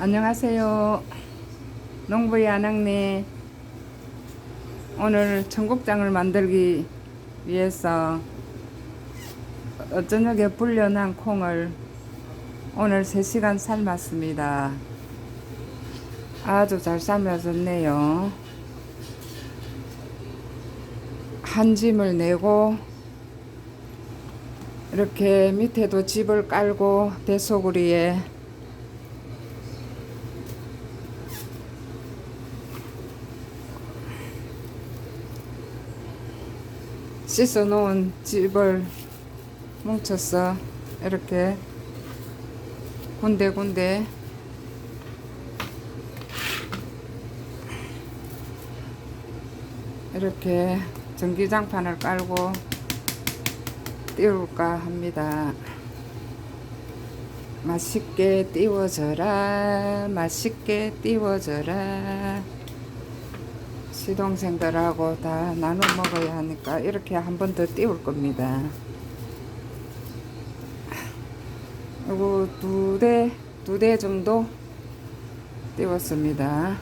안녕하세요. 농부의 아낙네. 오늘 청국장을 만들기 위해서 어저녁에 불려난 콩을 오늘 3시간 삶았습니다. 아주 잘 삶아졌네요. 한 짐을 내고 이렇게 밑에도 집을 깔고 대소구리에 씻어 놓은 집을 뭉쳐서 이렇게 군데군데 이렇게 전기장판을 깔고 띄울까 합니다. 맛있게 띄워져라, 맛있게 띄워져라. 시동생들하고 다 나눠 먹어야 하니까 이렇게 한 번 더 띄울 겁니다. 그리고 두 대, 두 대 정도 띄웠습니다.